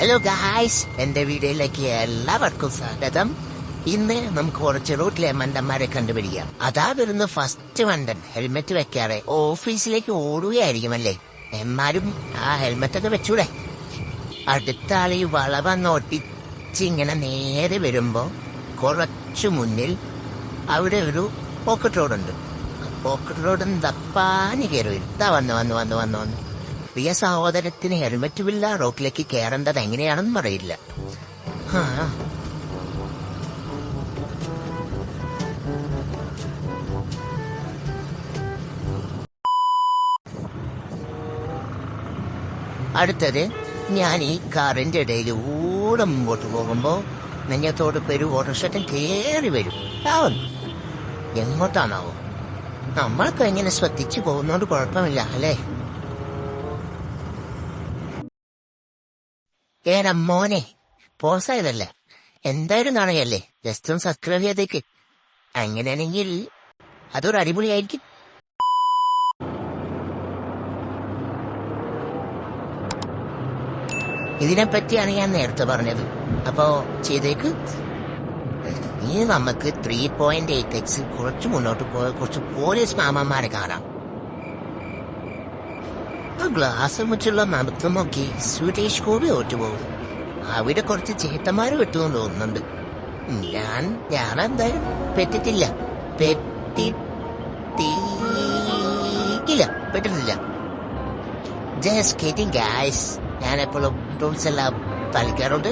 Hello guys എന്റെ വീഡിയോയിലേക്ക് എല്ലാവർക്കും സ്വാഗതം. ഇന്ന് നമുക്ക് കുറച്ച് റൂട്ടിലെ മണ്ടന്മാരെ കണ്ടുപിടിക്കാം. അതാ വരുന്ന ഫസ്റ്റ് മണ്ടൻ. ഹെൽമെറ്റ് വെക്കാതെ ഓഫീസിലേക്ക് ഓടുകയായിരിക്കും അല്ലേ എന്മാരും ആ ഹെൽമെറ്റ് ഒക്കെ വെച്ചൂടെ. അടുത്ത ആൾ ഈ വളവന്ന് നേരെ വരുമ്പോ കുറച്ചു മുന്നിൽ അവിടെ ഒരു പോക്കറ്റ് റോഡുണ്ട് പോക്കറ്റ് റോഡ് തപ്പാനി കയറി വരും. ഇതാ വന്ന് വന്ന് വന്ന് വന്ന് വന്ന്. പ്രിയ സഹോദരത്തിന് ഹെൽമെറ്റുമില്ല റോട്ടിലേക്ക് കയറേണ്ടത് എങ്ങനെയാണെന്നും അറിയില്ല. അടുത്തത് ഞാൻ ഈ കാറിന്റെ ഇടയിൽ ഊടം മുമ്പോട്ട് പോകുമ്പോ നെഞ്ഞത്തോട് പെരു ഓട്ടോഷട്ടം കയറി വരും. ആവുന്നു എങ്ങോട്ടാണാവോ? നമ്മൾക്ക് എങ്ങനെ ശ്രദ്ധിച്ചു പോകുന്നോണ്ട് കുഴപ്പമില്ല അല്ലേ? ഏടാ മോനെ പോസായതല്ലേ? എന്തായാലും നാണയല്ലേ? ജസ്റ്റ് ഒന്ന് സബ്സ്ക്രൈബ് ചെയ്തേക്ക്. അങ്ങനെയാണെങ്കിൽ അതൊരു അടിപൊളിയായിരിക്കും. ഇതിനെപ്പറ്റിയാണ് ഞാൻ നേരത്തെ പറഞ്ഞത്. അപ്പോ ചെയ്തേക്ക്. ഇനി നമുക്ക് ത്രീ പോയിന്റ് എയ്റ്റ് എക്സ് കുറച്ച് മുന്നോട്ട് പോയ കുറച്ച് പോലീസ് മാമന്മാരെ കാണാം. ആ ഗ്ലാസ് വെച്ചുള്ള നോക്കി സുരേഷ് ഗോപി ഓറ്റുപോകും. അവിടെ കുറച്ച് ചേട്ടന്മാര് വിട്ടുകൊണ്ട് തോന്നുന്നുണ്ട്. ഞാൻ ഞാൻ എന്തായാലും പെറ്റിട്ടില്ല. പെറ്റിട്ടില്ല. പെട്ടിട്ടില്ല. ജസ്റ്റ് കിഡിങ് ഗായ്സ് ഞാൻ എപ്പോഴും ടൂൾസ് എല്ലാം കളിക്കാറുണ്ട്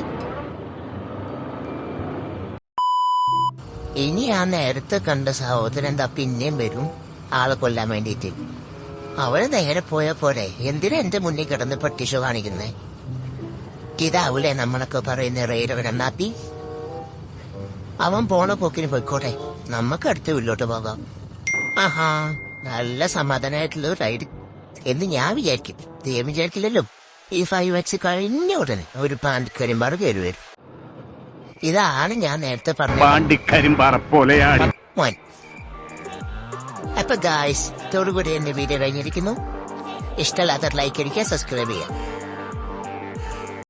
ഇനി ആ നേരത്തെ കണ്ട സഹോദരൻ എന്താ പിന്നെയും വരും? ആളെ കൊല്ലാൻ വേണ്ടിയിട്ട്. അവൾ നേരെ പോയ പോരെ? എന്തിനാ എന്റെ മുന്നിൽ കിടന്ന് പട്ടിഷു കാണിക്കുന്നേ? ഇതാവൂലേ നമ്മളൊക്കെ പറയുന്ന റെയ്ഡവനെന്നാത്തി അവൻ പോണ പോക്കിന് പോയിക്കോട്ടെ. നമ്മക്ക് അടുത്ത് വീട്ടിലോട്ട് പോകാം. ആഹാ നല്ല സമാധാനമായിട്ടുള്ള റൈഡ് എന്ന് ഞാൻ വിചാരിക്കും. ദൈവം വിചാരിക്കില്ലല്ലോ. ഈ ഫൈവ് എക്സ് കഴിഞ്ഞ ഉടനെ ഒരു പാന്റ് കരിമ്പാട് കയറി വരും. ഇതാണ് ഞാൻ നേരത്തെ പറഞ്ഞ പാണ്ടിക്കരിമ്പാറ പോലെയാണ് മോൻ അപ്പൊ ഗായ്സ് തോടുകൂടി എന്റെ വീഡിയോ കഴിഞ്ഞിരിക്കുന്നു. ഇഷ്ടമല്ലാത്ത ലൈക്ക് അടിക്കുക സബ്സ്ക്രൈബ് ചെയ്യാം